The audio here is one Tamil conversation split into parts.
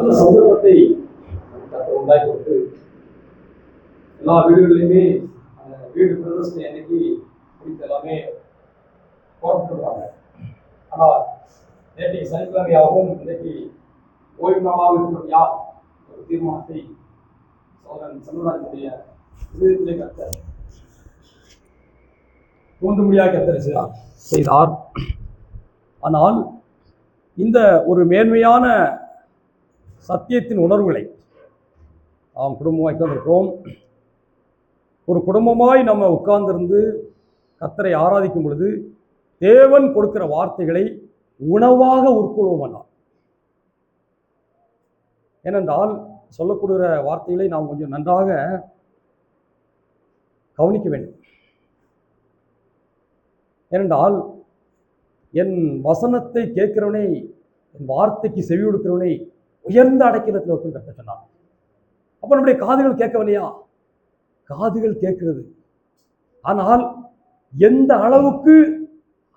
அந்த சந்தர்ப்பத்தை உண்டாக்கி கொடுத்து எல்லா வீடுகளிலுமே அந்த வீடு பிரதர்ஷனை அன்னைக்கு குறித்து எல்லாமே போட்டுருவாங்க ஆனால் நேற்றைக்கு சனிக்கிழமையாகவும் இன்றைக்கு ஓய்வு நாளாக யார் ஒரு தீர்மானத்தை சோதரன் சந்திரராஜனுடைய இதயத்திலே கர்த்தர் தோன்றும்படியாக கர்த்தர் செய்தார் செய்தார். ஆனால் இந்த ஒரு மேன்மையான சத்தியத்தின் உணர்வுகளை நாம் குடும்பமாக உட்கார்ந்திருக்கிறோம். ஒரு குடும்பமாய் நம்ம உட்கார்ந்திருந்து கத்தரை ஆராதிக்கும் பொழுது தேவன் கொடுக்கிற வார்த்தைகளை உணவாக உட்கொள்வோம் ஏனென்றால் சொல்லக்கூடிய வார்த்தைகளை நாம் கொஞ்சம் நன்றாக கவனிக்க வேண்டும். ஏனென்றால் என் வசனத்தை கேட்கிறவனை என் வார்த்தைக்கு செவி கொடுக்கிறவனை உயர்ந்த அடைக்கலத்தில் வைக்கும் கற்க அப்போ நம்முடைய காதுகள் கேட்கவில்லையா? காதுகள் கேட்கிறது. ஆனால் எந்த அளவுக்கு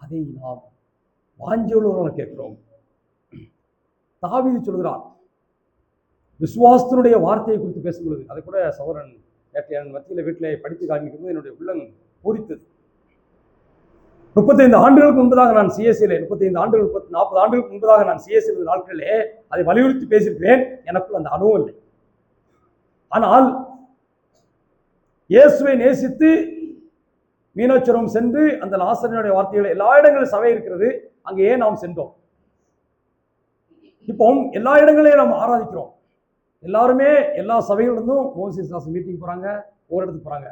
அதை நாம் வாஞ்சியுள்ளவர்களாக கேட்கிறோம்? தாவிதி சொல்கிறான் விசுவாசத்தினுடைய வார்த்தையை குறித்து பேசும்பொழுது அதை கூட சௌரன் நேற்று என் மத்தியில் வீட்டில் படித்து காண்பிக்கும்போது என்னுடைய உள்ளம் பூரித்தது. முப்பத்தைந்து ஆண்டுகளுக்கு முன்பதாக நான் சிஎஸ்சியில் முப்பத்தைந்து ஆண்டுகள் முப்பத்தி நாற்பது ஆண்டுகளுக்கு முன்பதாக நான் சிஎஸ்சியில் நாட்களிலே அதை வலியுறுத்தி பேசியிருக்கிறேன். எனக்குள் அந்த அனுபவம் இல்லை. ஆனால் இயேசுவை நேசித்து மீனாட்சுரம் சென்று அந்த ஆசிரியனுடைய வார்த்தைகளை எல்லா இடங்களிலும் சபை இருக்கிறது. அங்கேயே நாம் சென்றோம்? இப்போ எல்லா இடங்களையும் நாம் ஆராதிக்கிறோம். எல்லாருமே எல்லா சபைகளிலிருந்தும் மோசிஸ் மீட்டிங் போகிறாங்க ஒரு இடத்துக்கு போறாங்க.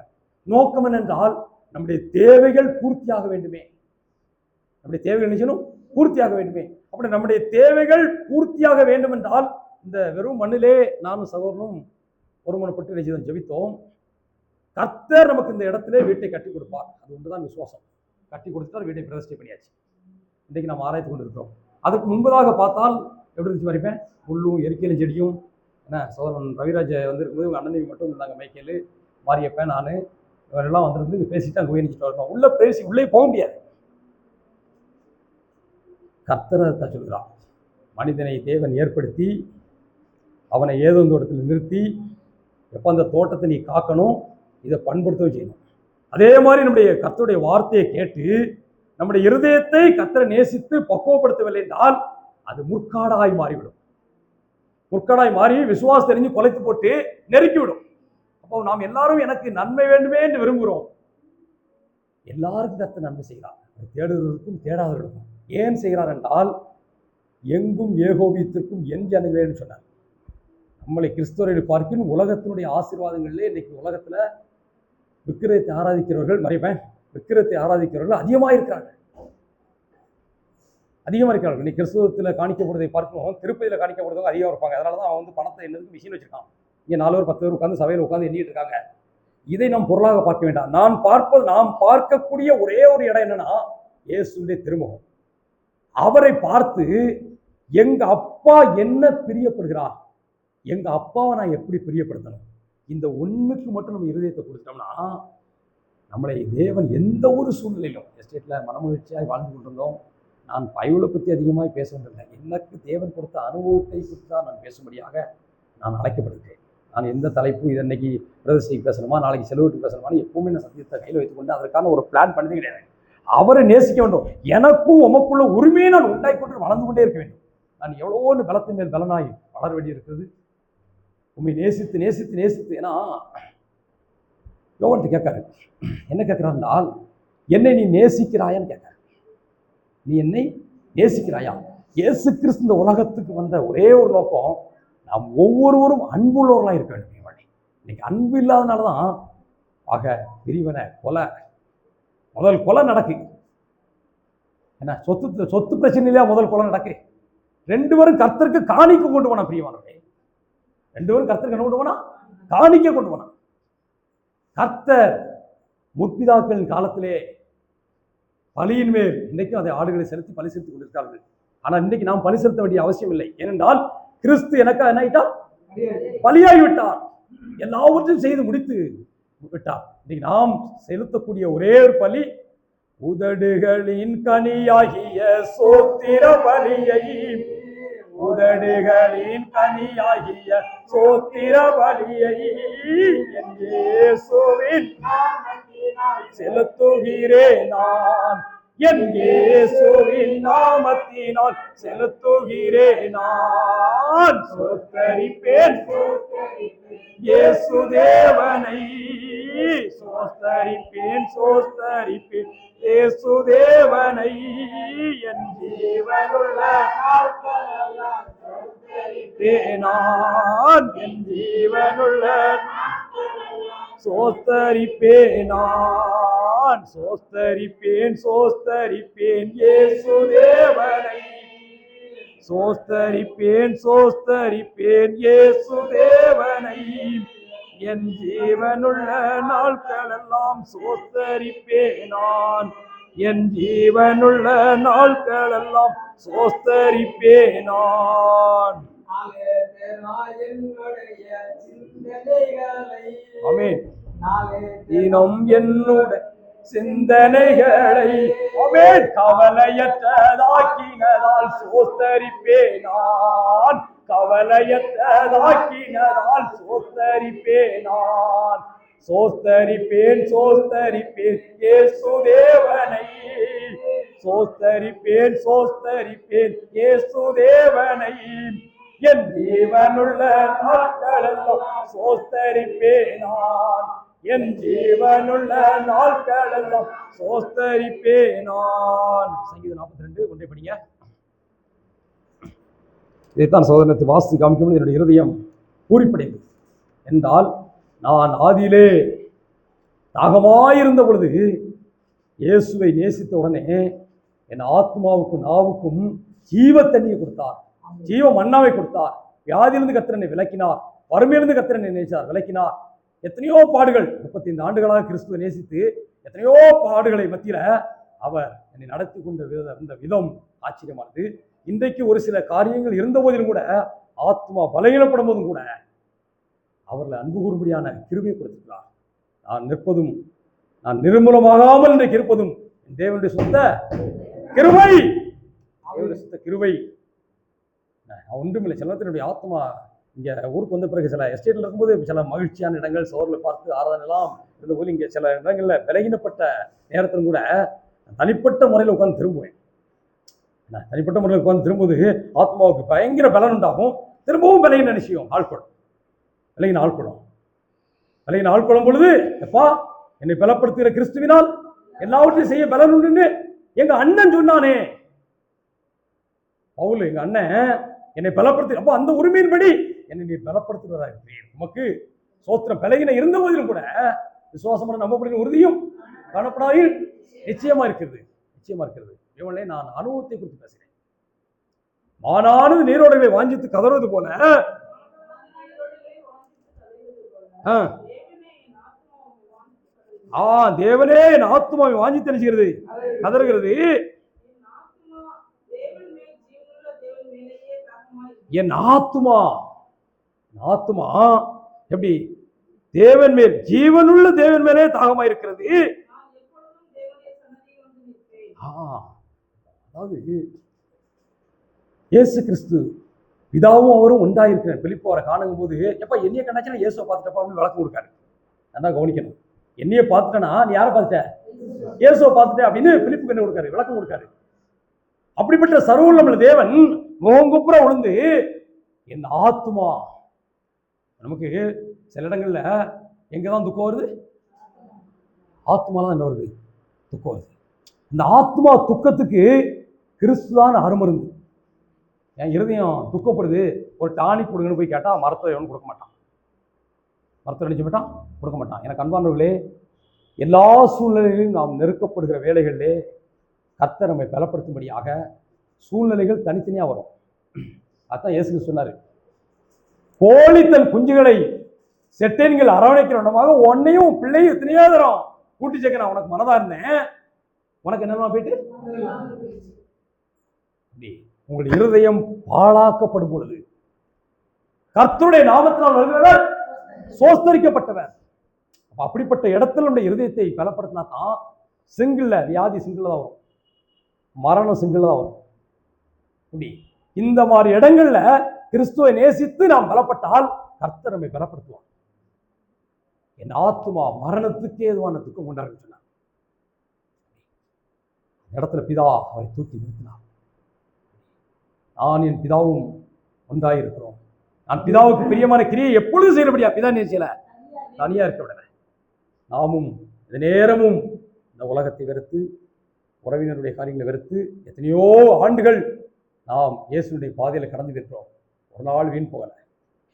நோக்கம் என்னென்றால் நம்முடைய தேவைகள் பூர்த்தியாக வேண்டுமே. நம்முடைய தேவைகள் என்ன செய்யணும்? பூர்த்தியாக வேண்டுமே. அப்படி நம்முடைய தேவைகள் பூர்த்தியாக வேண்டும் என்றால் இந்த வெறும் மண்ணிலே நானும் சகோதரனும் ஒருமனப்பட்டு நினைச்சதும் ஜெபித்தோம். கர்த்தர் நமக்கு இந்த இடத்துல வீட்டை கட்டி கொடுப்பார். அது ஒன்றுதான் விசுவாசம். கட்டி கொடுத்துட்டால் வீட்டை பிரதிஷ்டை பண்ணியாச்சு. இன்றைக்கு நாம் ஆராய்த்து கொண்டிருக்கிறோம். அதுக்கு முன்பதாக பார்த்தால் எப்படி இருந்துச்சு வரைப்பேன் புல்லும் எரிக்கையிலும் செடியும். என்ன சோதரன் ரவிராஜ் வந்திருக்கும்போது உங்கள் அண்ணன் மட்டும் இருந்தாங்க மைக்கேலு மாறியப்பேன் நான். இவரெல்லாம் வந்துருந்து பேசிட்டு அங்கே உயர்ந்துட்டு வரணும் உள்ளே பேசி உள்ளே போக முடியாது. கர்த்தரை தான் சொல்கிறான் மனிதனை தேவன் ஏற்படுத்தி அவனை ஏதோ தோட்டத்தில் இடத்துல நிறுத்தி எப்போ அந்த தோட்டத்தை நீ காக்கணும் இதை பண்படுத்தவும் செய்யணும். அதே மாதிரி நம்முடைய கர்த்தருடைய வார்த்தையை கேட்டு நம்முடைய இருதயத்தை கத்தரை நேசித்து பக்குவப்படுத்தவில்லை என்றால் அது முற்காடாய் மாறிவிடும். முற்காடாய் மாறி விசுவாசம் தெரிஞ்சு கொலைத்து போட்டு நெருக்கிவிடும். அப்போ நாம் எல்லாரும் எனக்கு நன்மை வேண்டுமே என்று விரும்புகிறோம். எல்லாருக்கும் கர்த்தர் நன்மை செய்கிறார். தேடுவதற்கும் தேடாதவர்களுக்கும் ஏன் செய்கிறார் என்றால் எங்கும் ஏகோபியத்திற்கும் என் ஜனங்களேன்னு சொன்னார். நம்மளை கிறிஸ்தவரை பார்க்கின் உலகத்தினுடைய ஆசீர்வாதங்களிலே இன்னைக்கு உலகத்தில் விக்கிரத்தை ஆராதிக்கிறவர்கள் மறைப்பேன் விக்கிரத்தை ஆராதிக்கிறவர்கள் அதிகமாக இருக்கிறார்கள். அதிகமாக இருக்கிறார்கள். இன்னைக்கு கிறிஸ்தவத்தில் காணிக்கப்படுவதை பார்க்கணும் திருப்பதியில் காணிக்கப்படுறவங்க அதிகமாக இருப்பாங்க. அதனால தான் அவன் வந்து பணத்தை என்னதுக்கு மிஷின் வச்சிருக்கான். இங்கே நாலு பேர் பத்து பேர் உட்காந்து சபையில் உட்காந்து எண்ணிட்டு இருக்காங்க. இதை நாம் பொருளாக பார்க்க வேண்டாம். நான் பார்ப்பது நாம் பார்க்கக்கூடிய ஒரே ஒரு இடம் என்னன்னா இயேசுடைய திருமுகம். அவரை பார்த்து எங்க அப்பா என்ன பிரியப்படுகிறார்? எங்க அப்பாவை நான் எப்படி பிரியப்படுத்தணும்? இந்த ஒண்ணுக்கு மட்டும் நம்ம இருதயத்தை கொடுத்துட்டோம்னா நம்மளை தேவன் எந்த ஒரு சூழ்நிலையிலும் எஸ்டேட்ல மனமகிழ்ச்சியாக வாழ்ந்து கொண்டிருந்தோம். நான் பயவுளை பற்றி அதிகமாக பேச வேண்டியதில்லை எனக்கு தேவன் கொடுத்த அனுபவத்தை குறித்து தான் நான் பேசும்படியாக நான் அழைக்கப்படுகிறேன். நான் எந்த தலைப்பு இது இன்னைக்கு பிரதர்சிக்கு பேசணுமா நாளைக்கு செலவுக்கு பேசணுமான்னு எப்பவுமே நான் சத்தியத்தை கையில் வைத்துக்கொண்டு அதற்கான ஒரு பிளான் பண்ணது கிடையாது. அவரை நேசிக்க வேண்டும். எனக்கும் உமக்குள்ள உரிமையை நான் உண்டாக்கி கொண்டு வளர்ந்து கொண்டே இருக்க வேண்டும். நான் எவ்வளோன்னு பலத்தின் மேல் பலனாய் வளர வேண்டி இருக்கிறது. உண்மை நேசித்து நேசித்து நேசித்து ஏன்னா யோகன்ட்டு கேட்காரு. என்ன கேட்கிறாருனால் என்னை நீ நேசிக்கிறாயான்னு கேட்காரு. நீ என்னை நேசிக்கிறாயா? இயேசு கிறிஸ்து இந்த உலகத்துக்கு வந்த ஒரே ஒரு நோக்கம் நாம் ஒவ்வொருவரும் அன்புள்ளவர்களாக இருக்க வேண்டும் என் இன்னைக்கு அன்பு இல்லாதனால தான் ஆக பிரிவனை கொலை. முதல் கொலை நடக்கு. என்ன சொத்து சொத்து பிரச்சனையிலேயே முதல் கொலை நடக்கு. ரெண்டு பேரும் கர்த்தருக்கு காணிக்க கொண்டு போனா பிரியமானவர்களே. ரெண்டு பேரும் கர்த்தருக்கு என்ன கொண்டு போனா? காணிக்க கொண்டு போனா. கர்த்தர் முற்பிதாக்களின் காலத்திலே பலியின் மேல் இன்றைக்கும் அதை ஆடுகளை செலுத்தி பலி செலுத்திக் கொண்டிருக்கிறார்கள். ஆனால் இன்னைக்கு நாம் பலி செலுத்த வேண்டிய அவசியம் இல்லை. ஏனென்றால் கிறிஸ்து எனக்கா என்ன ஆயிட்டார் பலியாகி விட்டார் எல்லாவற்றையும் செய்து முடித்து விட்டார். இன்னைக்கு நாம் செலுத்தக்கூடிய ஒரே ஒரு பலி உதடுகளின் கனியாகிய சோத்திர பலியை. உதடுகளின் கனியாகிய சோத்திர பலியை என் இயேசுவின் செலுத்துகிறேன் நான். என் இயேசுவின் நாமத்தினால் செலுத்துகிறேன் நான் சோத்தரிப்பேன். இயேசு தேவனை சோஸ்தரிப்பேன் சோஸ்தரிப்பேன் இயேசு தேவனை என் ஜீவனுள்ள நான் என் ஜீவனுள்ள சோஸ்தரிப்பேனான் நான் சோஸ்தரிப்பேன் சோஸ்தரிப்பேன் இயேசு தேவனை சோஸ்தரிப்பேன் சோஸ்தரிப்பேன் இயேசு தேவனை என் ஜீவனுள்ள நாட்களெல்லாம் சோஸ்தரிப்பேன் நான் என் ஜீவனுள்ள நாட்களெல்லாம் சோஸ்தரிப்பேன் நான் ஆமென். தினம் என்னுடைய சிந்தனைகளை கவலையற்றதாக்கினதால் சோத்தரிப்பேன் நான் கவலையற்றதாக்கினதால் சோத்தரிப்பேன் நான் சோஸ்தரிப்பேன் சோஸ்தரிப்பேன் இயேசு தேவனை சோஸ்தரிப்பேன் சோஸ்தரிப்பேன் இயேசு தேவனை என் ஜீவனுள்ள நாட்களெல்லாம் சோஸ்தரிப்பேன் நான் என் ஜீவனுள்ள நாட்களெல்லாம் சோஸ்தரிப்பேன் நான் சங்கீதம் நாற்பத்தி ரெண்டு ஒன்றை படிங்க. இதைத்தான் சோதனத்தை வாசி காமிக்கும் என்னுடைய இருதயம் பூரிப்படைந்தது. என்றால் நான் ஆதியிலே தாகமாயிருந்த பொழுது இயேசுவை நேசித்த உடனே என் ஆத்மாவுக்கும் நாவுக்கும் ஜீவ தண்ணியை கொடுத்தார் ஜீவ மன்னாவை கொடுத்தார். வியாதியிலிருந்து கத்திரனை விளக்கினார் வறுமையிலிருந்து கத்திரனை நேசித்தார். விளக்கினார் எத்தனையோ பாடுகள் முப்பத்தைந்து ஆண்டுகளாக கிறிஸ்துவ நேசித்து எத்தனையோ பாடுகளை மத்தியில் அவர் என்னை நடத்தி கொண்ட வித இந்த விதம் ஆச்சரியமானது. இன்றைக்கு ஒரு சில காரியங்கள் இருந்த போதிலும் கூட ஆத்மா பலகீனப்படும் போதும் கூட அவர்களை அன்பு கூறும்படியான கிருபையை கொடுத்திருக்கிறார். நான் நிற்பதும் நான் நிர்மூலமாகாமல் இன்றைக்கு இருப்பதும் என் தேவனுடைய சொந்த கிருவை தேவனுடைய சொந்த கிருவை ஒன்றுமில்லை செல்வத்தினுடைய ஆத்மா இங்கே ஊருக்கு வந்த பிறகு சில எஸ்டேட்டில் இருக்கும்போது சில மகிழ்ச்சியான இடங்கள் சோரில் பார்த்து ஆராதனைலாம் இருந்தபோது இங்கே சில இடங்களில் விலகினப்பட்ட நேரத்திலும் கூட தனிப்பட்ட முறையில் உட்கார்ந்து திரும்புவேன். நான் தனிப்பட்ட முறையில் உட்கார்ந்து திரும்புவது ஆத்மாவுக்கு பயங்கர பலன் உண்டாகும். திரும்பவும் விலகின நிச்சயம் ஆட்கொள்ளும் விலகின ஆட்கொள்ளும் விலகின ஆட்கொள்ளும் பொழுது எப்பா என்னை பலப்படுத்துகிற கிறிஸ்துவினால் எல்லாவற்றையும் செய்ய பலன் உண்டுன்னு எங்க அண்ணன் சொன்னானே. பவுல் எங்க அண்ணன் என்னை பலப்படுத்தி அப்போ அந்த உரிமையின்படி என்னை நீ பலப்படுத்துகிறதா இருக்கிறீர். உமக்கு சோத்திரம் பலகின இருந்த போதிலும் கூட விசுவாசமான நம்பப்படுகிற உறுதியும் காணப்படாயில் நிச்சயமா இருக்கிறது. நிச்சயமா இருக்கிறது. இவனே நான் அனுபவத்தை குறித்து பேசுகிறேன். மானானது நீரோடவை வாஞ்சித்து கதறுவது போல. ஆ, தேவனே என் ஆத்துமாவை வாஞ்சி தெரிஞ்சுகிறது கதறுகிறது. என் ஆத்துமா. ஆத்மா ஆத்துமா? எப்படி? தேவன் மேல் ஜீவனுள்ள தேவன் மேலே தாகமா இருக்கிறது. ஆ, அதாவது இயேசு கிறிஸ்து பிதாவும் அவரும் ஒன்றாயிருக்கிறார் பிளிப்பு அவரை காணுங்கும் போது எப்ப என்னைய கண்டாச்சுன்னா இயேசுவை பார்த்துட்டப்பா அப்படின்னு விளக்கம் கொடுக்காரு. நல்லா கவனிக்கணும். என்னைய பார்த்துட்டனா? நீ யாரை பார்த்துட்ட? இயேசுவை பார்த்துட்ட அப்படின்னு பிளிப்பு கண்ணு கொடுக்காரு? விளக்கம் கொடுக்காரு. அப்படிப்பட்ட சர்வல்லமுள்ள தேவன் முகங்குப்புற விழுந்து என் ஆத்துமா நமக்கு சில இடங்களில் எங்கே தான் துக்கம் வருது? ஆத்மாவில் தான் என்ன வருது? துக்கம் வருது. இந்த ஆத்மா துக்கத்துக்கு கிறிஸ்து தான் அருமருந்து. என் இருதயம் துக்கப்படுது. ஒரு டானிக் கொடுங்கன்னு போய் கேட்டால் மரத்தை எவனும் கொடுக்க மாட்டான். மரத்தை நினைச்சு மாட்டான் கொடுக்க மாட்டான். எனக்கு அன்பானவர்களே எல்லா சூழ்நிலையிலும் நாம் நெருக்கப்படுகிற வேலைகளிலே கர்த்தர் நம்மை பலப்படுத்தும்படியாக சூழ்நிலைகள் தனித்தனியாக வரும். அதான் இயேசு சொன்னார். கோழி தன் குஞ்சுகளை செட்டேன்கள் அரவணைக்கிற ஒன்றமாக உன்னையும் பிள்ளையும் எத்தனையோ தரம் கூட்டி சேர்க்க நான் உனக்கு மனதா இருந்தேன். உனக்கு என்னமா போயிட்டு? உங்கள் இருதயம் பாழாக்கப்படும் பொழுது கர்த்தருடைய நாமத்தினால் வருகிறவர் சோஸ்தரிக்கப்பட்டவர். அப்போ அப்படிப்பட்ட இடத்துல நம்முடைய இருதயத்தை பலப்படுத்தினா தான் சிங்கிள்ல வியாதி சிங்கிள் தான் வரும். மரணம் சிங்கிள் தான் வரும். இப்படி இந்த மாதிரி இடங்கள்ல கிறிஸ்துவை நேசித்து நாம் பலப்பட்டால் கர்த்தர் நம்மை பலப்படுத்துவார். என் ஆத்துமா மரணத்துக்கு ஏதுவான துக்கம் கொண்டார் சொன்னார். அந்த இடத்துல பிதா அவரை தூக்கி நிறுத்தினார். நான் என் பிதாவும் ஒன்றாயிருக்கிறோம். நான் பிதாவுக்கு பிரியமான கிரியை எப்பொழுதும் செய்யறபடியா? பிதா நேசியல தனியா இருக்க விடல. நாமும் இந்த நேரமும் இந்த உலகத்தை வெறுத்து உறவினருடைய காரியங்களை வெறுத்து எத்தனையோ ஆண்டுகள் நாம் இயேசுடைய பாதையில் கடந்து இருக்கிறோம் ஒரு நாள் வீண் போகலை.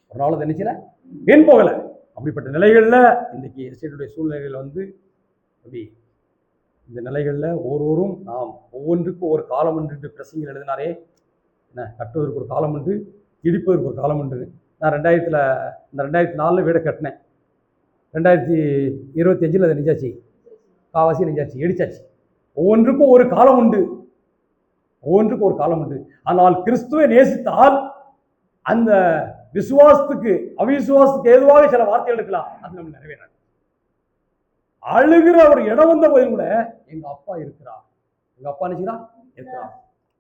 ஒரு நாள் அதை நினைச்சல வீண் போகலை. அப்படிப்பட்ட நிலைகளில் இன்றைக்கி எஸ்டேட்டுடைய சூழ்நிலைகள் வந்து அப்படி இந்த நிலைகளில் ஒவ்வொருவரும் நாம் ஒவ்வொன்றுக்கும் ஒரு காலம் என்று பிரசங்கில் எழுதினாரே. என்ன? கட்டுவதற்கு ஒரு காலம் உண்டு இடிப்பதற்கு ஒரு காலம் உண்டு. நான் ரெண்டாயிரத்தில் இந்த ரெண்டாயிரத்தி நாலில் வீடை கட்டினேன். ரெண்டாயிரத்தி இருபத்தி அஞ்சில் அதை நெஞ்சாச்சு காவாசி நெஞ்சாச்சு இடிச்சாச்சு. ஒவ்வொன்றுக்கும் ஒரு காலம் உண்டு. ஒவ்வொன்றுக்கும் ஒரு காலம் உண்டு. ஆனால் கிறிஸ்துவை நேசித்தால் அந்த விசுவாசத்துக்கு அவிசுவாசத்துக்கு ஏதுவாக சில வார்த்தைகள் இருக்கலாம். அது நம்ம நிறைவேறாது. அழுகிற ஒரு இடம் வந்த போதும் கூட எங்க அப்பா இருக்கிறார். எங்க அப்பா நினைச்சுக்கிறா இருக்கிறார்.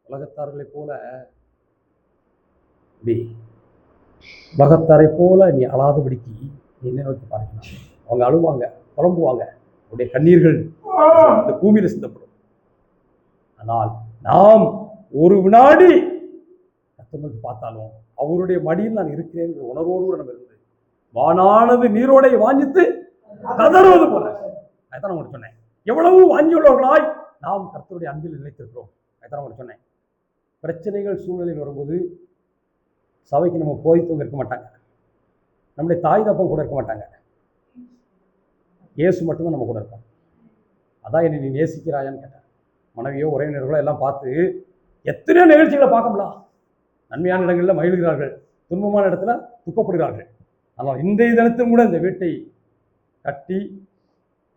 உலகத்தார்களை போல இப்படி உலகத்தாரை போல நீ அழாதபடிக்கு நீ என்ன நோக்கி பார்க்கலாம் அவங்க அழுவாங்க புலம்புவாங்க. உடைய கண்ணீர்கள் இந்த பூமியில் சிந்தப்படும். ஆனால் நாம் ஒரு வினாடி கத்தவங்களுக்கு பார்த்தாலும் அவருடைய மடியில் நான் இருக்கிறேன் உணர்வோடு கூட நம்ம இருந்தது. வானானது நீரோடை வாஞ்சித்து கதறுவது போல. அதான் நான் உங்களுக்கு சொன்னேன். எவ்வளவு வாஞ்சியுள்ளவர்களாய் நாம் கர்த்தருடைய அன்பில் நிலைத்திருக்கிறோம். அதான் உங்களுக்கு சொன்னேன். பிரச்சனைகள் சூழ்நிலையில் வரும்போது சபைக்கு நம்ம போதித்தவங்க இருக்க மாட்டாங்க. நம்முடைய தாய் தப்பம் கூட இருக்க மாட்டாங்க. இயேசு மட்டும்தான் நம்ம கூட இருப்போம் அதான் என்னை நீ நேசிக்கிறாயான்னு கேட்டேன் மனைவியோ உறவினர்களோ எல்லாம் பார்த்து எத்தனையோ நிகழ்ச்சிகளை பார்க்க நன்மையான இடங்களில் மகிழ்கிறார்கள். துன்பமான இடத்துல துக்கப்படுகிறார்கள். ஆனால் இன்றைய தினத்திலும் கூட இந்த வீட்டை கட்டி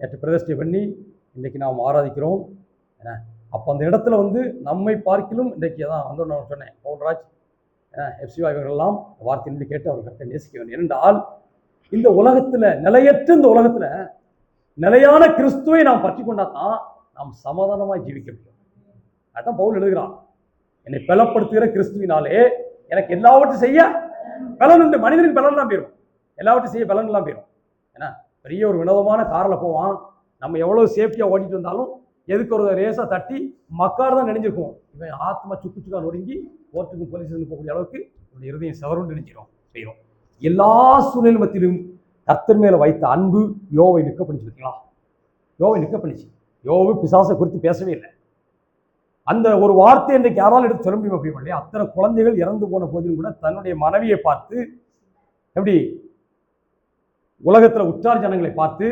நேற்று பிரதிஷ்டை பண்ணி இன்றைக்கி நாம் ஆராதிக்கிறோம் ஏன்னா அப்போ அந்த இடத்துல வந்து நம்மை பார்க்கிலும் இன்றைக்கு தான் வந்து நான் சொன்னேன். பவுன்ராஜ் எஃப்சி இவர்களெல்லாம் நின்று கேட்டு அவர் கட்ட நேசிக்க வேண்டும். என்றால் இந்த உலகத்தில் நிலையற்ற இந்த உலகத்தில் நிலையான கிறிஸ்துவை நாம் பற்றி கொண்டா தான் நாம் சமாதானமாக ஜீவிக்க முடியும். அதான் பவுல் எழுதுகிறான். என்னை பலப்படுத்துகிற கிறிஸ்துவினாலே எனக்கு எல்லாவற்றையும் செய்ய பலன் உண்டு. மனிதனுக்கு பலன்லாம் போயிடும் எல்லாவற்றையும் செய்ய பலன்லாம் போயிடும் ஏன்னா பெரிய ஒரு வினோதமான காரில் போவான். நம்ம எவ்வளோ சேஃப்டியாக ஓடிட்டு வந்தாலும் எதுக்கு ஒரு ரேஸாக தட்டி மக்கார் தான் நினைஞ்சிருக்கும் இவன் ஆத்மா சுக்கு சுக்கா நொறுங்கி கோர்ட்டுக்கும் போலீஸ் போகக்கூடிய அளவுக்கு இவனுடைய இருதயம் சவரும் நினைஞ்சிடும் செய்யும். எல்லா சூழ்நிலை மத்தியிலும் கர்த்தர் மேலே வைத்த அன்பு யோவை நிற்க பண்ணிச்சு பார்த்தீங்களா யோவை நிற்க பண்ணிச்சு யோவு பிசாசை குறித்து பேசவே இல்லை. அந்த ஒரு வார்த்தை இன்றைக்கு யாரால் எடுத்து சொல்ல முடியுமா அப்படி இல்லையா? அத்தனை குழந்தைகள் இறந்து போன போதிலும் கூட தன்னுடைய மனைவியை பார்த்து எப்படி? உலகத்தில் உற்றார் ஜனங்களை பார்த்து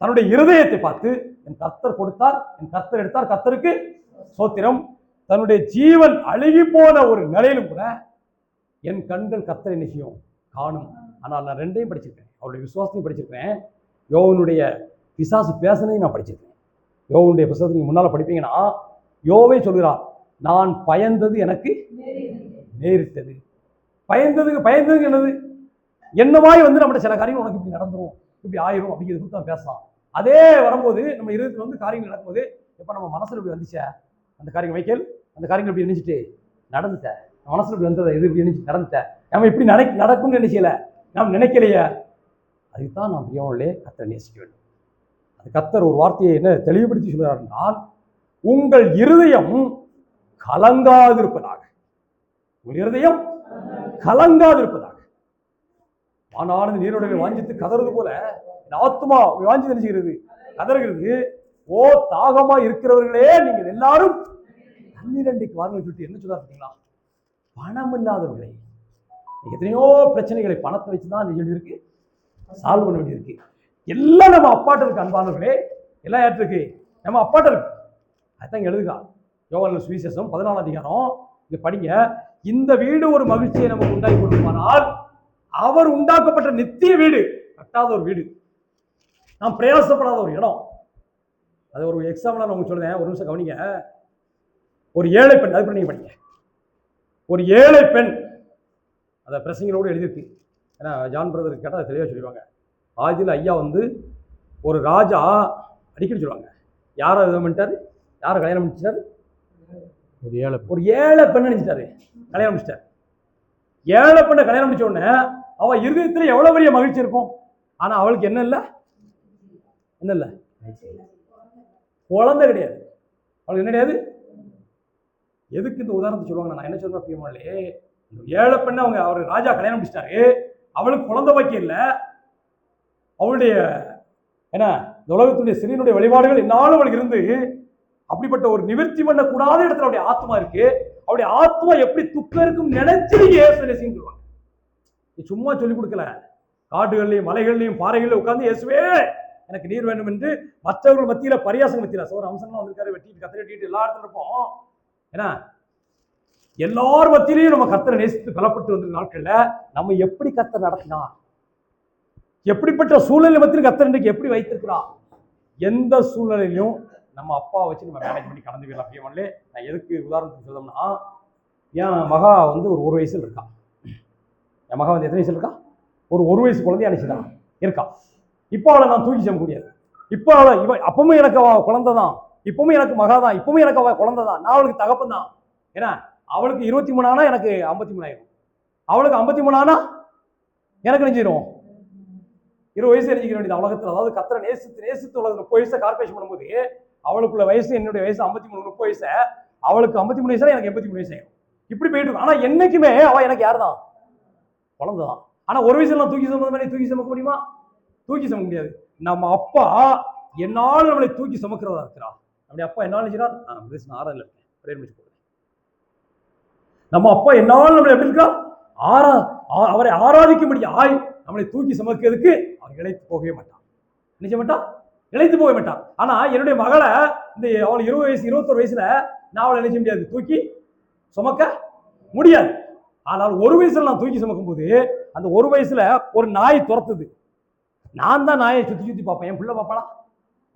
தன்னுடைய இருதயத்தை பார்த்து என் கர்த்தர் கொடுத்தார் என் கர்த்தர் எடுத்தார் கர்த்தருக்கு சோத்திரம். தன்னுடைய ஜீவன் அழுகி போன ஒரு நிலையிலும் கூட என் கண்கள் கர்த்தரை நிச்சயம் காணும். ஆனால் நான் ரெண்டையும் படிச்சிருக்கேன். அவருடைய விசுவாசத்தையும் படிச்சிருக்கேன். யோவனுடைய பிசாசு பேசனையும் நான் படிச்சிருக்கேன். யோவனுடைய புத்தகத்தை நீங்கள் முன்னால் படிப்பீங்கன்னா யோவே சொல்கிறார் நான் பயந்தது எனக்கு நேரிட்டது. பயந்ததுக்கு பயந்ததுக்கு என்னது? என்னமாய் வந்து நம்மகிட்ட சில காரியங்கள் உனக்கு இப்படி நடந்துரும் இப்படி ஆயிரும் அப்படிங்கிறது குறித்து தான் பேசலாம் அதே வரும்போது நம்ம இருபத்தில் வந்து காரியங்கள் நடக்கும்போது எப்போ நம்ம மனசில் இப்படி வந்துச்சே? அந்த காரியம் வைக்கல்? அந்த காரியங்கள் இப்படி நினைச்சிட்டு? நடந்துட்டேன் மனசில் இப்படி வந்ததை இது இப்படி நினைச்சு நடந்துட்டேன் நம்ம இப்படி நினை நடக்கும்னு நினைச்சல நாம் நினைக்கலையே? அதுதான் நாம் பிரியவர்களே கத்தரை நேசிக்க வேண்டும். அது கத்தர் ஒரு வார்த்தையை என்ன தெளிவுபடுத்தி சொல்கிறார் என்றால் உங்கள் இருதயம் கலங்காதிருப்பதாக. உங்கள் இருதயம் கலங்காதிருப்பதாக. வானானது நீரோடையை வாஞ்சித்து கதறது போல ஆத்மா வாஞ்சி நினைச்சுகிறது கதறுகிறது. ஓ தாகமா இருக்கிறவர்களே நீங்கள் எல்லாரும் தண்ணீரண்டைக்கு வாருங்கள் சொல்லிட்டு என்ன சொல்ல பார்த்தீங்களா பணம் இல்லாதவர்களே. எத்தனையோ பிரச்சனைகளை பணத்தை வச்சு தான் நிகழ்ச்சி இருக்கு சால்வ் பண்ண வேண்டியிருக்கு. எல்லாம் நம்ம அப்பாட்ட இருக்கு அன்பானவர்களே. எல்லாம் யார்ட்ட இருக்கு? நம்ம அப்பாட்ட இருக்கு. அதான் எழுதுகா யோகன் சுவிசேஷம் பதினாலாம் அதிகாரம். இது படிங்க. இந்த வீடு ஒரு மகிழ்ச்சியை நமக்கு உண்டாக்கி கொடுக்குமானால் அவர் உண்டாக்கப்பட்ட நித்திய வீடு கட்டாத ஒரு வீடு. நாம் பிரயாசப்படாத ஒரு இடம். அது ஒரு எக்ஸாம்பிளாக நான் உங்களுக்கு சொல்றேன். ஒரு நிமிஷம் கவனிங்க. ஒரு ஏழை பெண் அது நீங்கள் படிங்க. ஒரு ஏழை பெண் அதை பிரசங்களோடு எழுதியிருக்கு. ஏன்னா ஜான் பிரதருக்கு கேட்டால் அதை தெளிவாக சொல்லிடுவாங்க. ஆதியில் ஐயா வந்து ஒரு ராஜா அடிக்கடி சொல்லுவாங்க. யாரை இது பண்ணிட்டார்? யாரை கல்யாணம் பண்ணிச்சாரு ஒரு ஏழை ஒரு ஏழை பெண்ணை நினைச்சிட்டாரு. கல்யாணம் முடிச்சிட்டாரு ஏழை பெண்ணை கல்யாணம் முடிச்ச உடனே அவ இருதயத்துல எவ்வளவு பெரிய மகிழ்ச்சி இருக்கும்? ஆனா அவளுக்கு என்ன இல்ல? என்ன இல்ல? குழந்தை கிடையாது. அவளுக்கு என்ன கிடையாது எதுக்கு இந்த உதாரணத்தை சொல்லுவாங்க? நான் என்ன சொல்றேன் பிரியமாலே ஏழை பெண்ணை அவங்க அவர் ராஜா கல்யாணம் முடிச்சிட்டாரு அவளுக்கு குழந்தை பாக்கியம் இல்ல. அவளுடைய என்ன இந்த உலகத்துடைய சிறியனுடைய வழிபாடுகள் என்னாலும் அவளுக்கு இருந்து அப்படிப்பட்ட ஒரு நிவர்த்தி பண்ணக்கூடாத இடத்துல அவருடைய ஆத்மா இருக்கு. அவருடைய ஆத்மா எப்படி துக்கம் இருக்கும் நினைச்சு நீங்க சொல்லுவாங்க. நீ சும்மா சொல்லி கொடுக்கல. காடுகள்லையும் மலைகள்லையும் பாறைகள்லையும் உட்கார்ந்து இயேசுவே எனக்கு நீர் வேண்டும் என்று மற்றவர்கள் மத்தியில பரியாசம் மத்தியில சோர் அம்சம்லாம் வந்திருக்காரு வெட்டிட்டு கத்திர வெட்டிட்டு எல்லா இடத்துல இருப்போம். ஏன்னா எல்லார் மத்தியிலையும் நம்ம கத்தரை நேசித்து பலப்பட்டு வந்த நாட்கள்ல நம்ம எப்படி கத்தர் நடத்தினார்? எப்படிப்பட்ட சூழ்நிலை மத்தியில் கத்தர் இன்றைக்கு எப்படி வைத்திருக்கிறார்? எந்த சூழ்நிலையிலும் நம்ம அப்பாவை வச்சு நம்ம மேனேஜ் பண்ணி கடந்து போயிடலாம் நான் எதுக்கு உதாரணத்துக்கு சொல்லணும்னா என் மகா வந்து ஒரு ஒரு வயசில் இருக்கா? என் மகா வந்து எத்தனை வயசில் இருக்கா? ஒரு ஒரு வயசு குழந்தைய அனுப்பிச்சுதான் இருக்கான் இப்போ அவளை நான் தூக்கி செய்ய முடியாது. இப்போ அவளை இவன் அப்பவுமே எனக்கு அவ குழந்தை தான். இப்பவும் எனக்கு மகா தான். இப்பவும் எனக்கு அவள் குழந்தை தான். நான் அவளுக்கு தகப்பன் தான். ஏன்னா அவளுக்கு இருபத்தி மூணு ஆனால் எனக்கு ஐம்பத்தி மூணு ஆயிரும். அவளுக்கு ஐம்பத்தி மூணு ஆனா எனக்கு நெஞ்சிடும் இருபது வயசு எரிஞ்சிக்க வேண்டியது. உலகத்தில் அதாவது கத்திர நேசித்து நேசித்து உலகத்தில் போய் வயசை கார்பரேஷன் பண்ணும்போது அவளுக்குள்ள வயசு என்னுடைய வயசு ஐம்பத்தி மூணு முப்பது வயசு. அவளுக்கு ஐம்பத்தி மூணு வயசுல எனக்கு எண்பத்தி மூணு வயசு ஆகும் இப்படி போயிட்டு இருக்கும் ஆனா என்னைக்குமே அவள் எனக்கு யார் தான்? குழந்தை தான் ஆனா ஒரு வயசுல நான் தூக்கி சுமந்த மாதிரி தூக்கி சுமக்க முடியுமா? தூக்கி சுமக்க முடியாது. நம்ம அப்பா என்னால் நம்மளை தூக்கி சுமக்கிறதா இருக்கிறா? அப்படி அப்பா என்னாலும் நினைக்கிறார் நான் பேசின ஆறாவில் இருக்கேன். பிரேர் முடிச்சு போடுறேன். நம்ம அப்பா என்னால் நம்மளை எப்படி இருக்கா? ஆரா அவரை ஆராதிக்கும்படி ஆய் நம்மளை தூக்கி சுமக்கிறதுக்கு அவர் இழைத்து போகவே மாட்டான் நினைச்ச மாட்டான் இழைத்து போக மாட்டான். ஆனா என்னுடைய மகளை இந்த அவள் இருபது வயசு இருபத்தொரு வயசுல நான் அவளை நினைச்ச முடியாது. தூக்கி சுமக்க முடியாது. ஆனால் ஒரு வயசுல நான் தூக்கி சுமக்கும் போது அந்த ஒரு வயசுல ஒரு நாய் துரத்துது. நான் தான் நாயை சுத்தி சுத்தி பார்ப்பேன். என் பிள்ளை பார்ப்பாளா?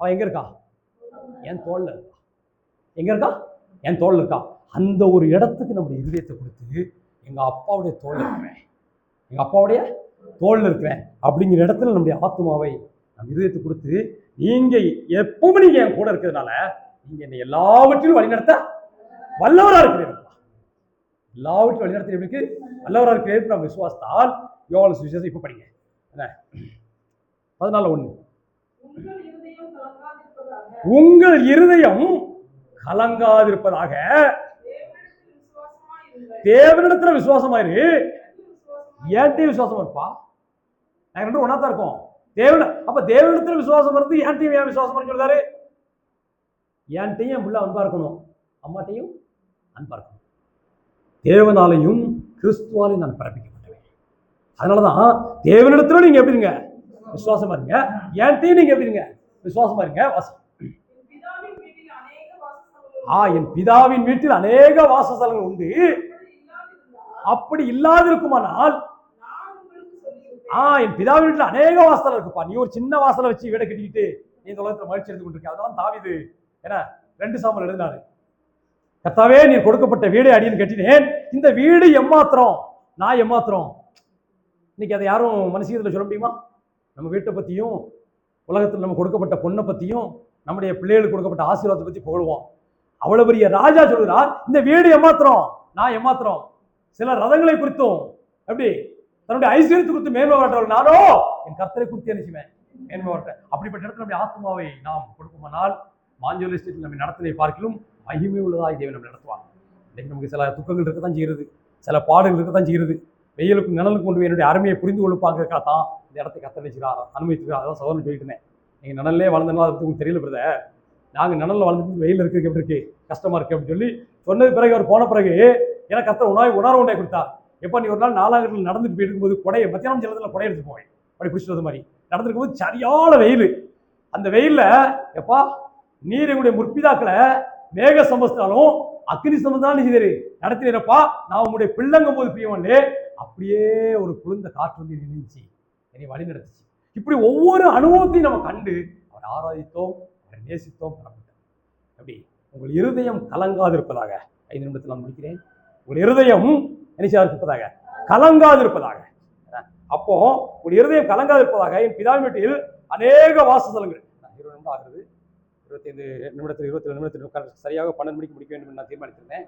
அவன் எங்க இருக்கா? என் தோல்ல இருக்கா? எங்க இருக்கா? என் தோளில் இருக்கா? அந்த ஒரு இடத்துக்கு நம்முடைய இருதயத்தை கொடுத்து எங்க அப்பாவுடைய தோல் இருக்கிறேன் எங்க அப்பாவுடைய தோல் இருக்கிறேன் அப்படிங்கிற இடத்துல நம்முடைய ஆத்மாவை நம் இதயத்தை கொடுத்து நீங்க எப்பவும் நீங்க என் கூட இருக்கிறதுனால நீங்க என்னை எல்லாவற்றிலும் வழிநடத்த வல்லவரா இருக்கிறீர்கள் எல்லாவற்றிலும் வழிநடத்த எப்படி இருக்கு வல்லவரா இருக்கிறீர்கள் நம்ம விசுவாசத்தால் யோவான் சுவிசேஷம் இப்ப படிங்க. என்ன? பதினாலு ஒண்ணு. உங்கள் இருதயம் கலங்காதிருப்பதாக தேவனிடத்துல விசுவாசமாயிரு. இருங்கள். விசுவாசமா விசுவாசம் இருப்பா? நாங்க ரெண்டும் ஒன்றா தான் இருக்கோம். தேவன அப்ப தேவனிடத்தில் விசுவாசம் இருந்து ஏன்ட்டையும் ஏன் விசுவாசம் பண்ணி சொல்றாரு? ஏன்ட்டையும் என் அன்பா இருக்கணும். அம்மாட்டையும் அன்பா இருக்கணும். தேவனாலையும் கிறிஸ்துவாலையும் நான் பிறப்பிக்கப்பட்டவன். அதனாலதான் தேவனிடத்துல நீங்க எப்படிங்க? விசுவாசமா இருங்க. ஏன்ட்டையும் நீங்க எப்படிங்க? விசுவாசமா இருங்க வாசம் ஆ என் பிதாவின் வீட்டில் அநேக வாசஸ்தலங்கள் உண்டு. அப்படி இல்லாதிருக்குமானால் ஆ என் பிதாவின் வீட்டில் அநேக வாசல் இருக்குப்பா. நீ ஒரு சின்ன வாசலை வச்சு வீடை கட்டிக்கிட்டு நீ இந்த உலகத்துல மகிழ்ச்சி எடுத்து கொண்டிருக்க அதெல்லாம் தாவிது என்ன ரெண்டு சாமல் எழுதினாரு. கத்தாவே நீ கொடுக்கப்பட்ட வீடு அடின்னு கட்டினேன். இந்த வீடு எம்மாத்திரம்? நான் எம்மாத்திரம்? இன்னைக்கு அதை யாரும் மனசீகத்தில் சொல்ல முடியுமா? நம்ம வீட்டை பற்றியும் உலகத்தில் நம்ம கொடுக்கப்பட்ட பொண்ணை பற்றியும் நம்முடைய பிள்ளைகளுக்கு கொடுக்கப்பட்ட ஆசீர்வாதத்தை பற்றி புகழ்வோம். அவ்வளோ பெரிய ராஜா சொல்கிறார் இந்த வீடு எம்மாத்திரம்? நான் எம்மாத்திரம்? சில ரதங்களை குறித்தும். எப்படி தன்னுடைய ஐஸ்வர்யத்தை குறித்து மேன்மை பாராட்டவர்கள் நானோ? என் கர்த்தரை குறித்து நினைச்சுவேன் மேன்மை பாராட்ட அப்படிப்பட்ட இடத்துல நம்முடைய ஆத்மாவை நாம் கொடுக்குமானால் மாஞ்சோல் ஸ்டேட்டில் நம்ம நடத்தினை பார்க்கலும் மகிமை உள்ளதாக தேவை நம்ம நடத்துவாங்க இன்னைக்கு நமக்கு சில துக்கங்கள் இருக்க தான் செய்கிறது. சில பாடுகள் இருக்க தான் செய்கிறது. வெயிலுக்கும் நிழலுக்கு கொண்டு போய் என்னுடைய அருமையை புரிந்து கொள்ளுப்பாங்க தான் இந்த இடத்தை கத்த நினைச்சுக்கிறார் அனுமதிச்சுக்கிறார் அதான் சோதனை சொல்லிட்டுனேன். நீங்கள் நிழல்லே வளர்ந்தனா அதை பற்றி உங்களுக்கு தெரியல பிரதர் நாங்கள் நிழலில் வளர்ந்துட்டு வெயில் இருக்கு எப்படி இருக்கு? கஷ்டமாக இருக்கு அப்படின்னு சொல்லி சொன்னது பிறகு அவர் போன பிறகு எனக்கு கத்த உணவு உணர்வு உண்டாய் கொடுத்தார். எப்போ நீ ஒரு நாள் நாலாங்கத்தில் நடந்துட்டு போயிருக்கும் போது கொடையை மத்தியானம் ஜலத்தில் கொடை எடுத்து போவேன். அப்படி பிடிச்சிட்டு வந்த மாதிரி. நடந்துருக்கும் போது சரியான வெயில். அந்த வெயிலில் எப்பா நீர் எங்களுடைய முற்பிதாக்களை மேக சம்பஸ்தாலும் அக்னி சம்பந்தாலும் தெரியும் நடத்தினப்பா நான் உங்களுடைய பிள்ளைங்கும் போது பிரியவன்லே அப்படியே ஒரு குளிர்ந்த காற்று வந்து நினைச்சு என்னை வழி நடத்துச்சு இப்படி ஒவ்வொரு அனுபவத்தையும் நம்ம கண்டு அவர் ஆராதித்தோம் அவரை நேசித்தோம் பெறப்பட்டோம் அப்படி உங்கள் இருதயம் கலங்காதிருப்பதாக ஐந்து நிமிடத்தில் நான் முடிக்கிறேன். உங்கள் இருதயம் நினைச்சா இருப்பதாக கலங்காதிருப்பதாக. அப்போ உங்கள் இருதயம் கலங்காதிருப்பதாக என் பிதாவின் வீட்டில் அநேக வாசஸ்தலங்கள். இருபது நிமிடம் ஆகிறது. இருபத்தைந்து நிமிடத்தில் இருபத்தி ரெண்டு நிமிடத்தில் உட்கார சரியாக பன்னெண்டு மணிக்கு முடிக்க வேண்டும் என்று நான் தீர்மானித்திருந்தேன்.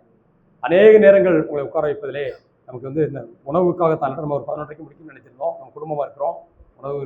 அநேக நேரங்கள் உங்களை உட்கார வைப்பதிலே நமக்கு வந்து இந்த உணவுக்காக தான் நம்ம ஒரு பதினொன்றைக்கு முடிக்கணும்னு நினைச்சிருந்தோம் நம்ம குடும்பமாக இருக்கிறோம். உணவு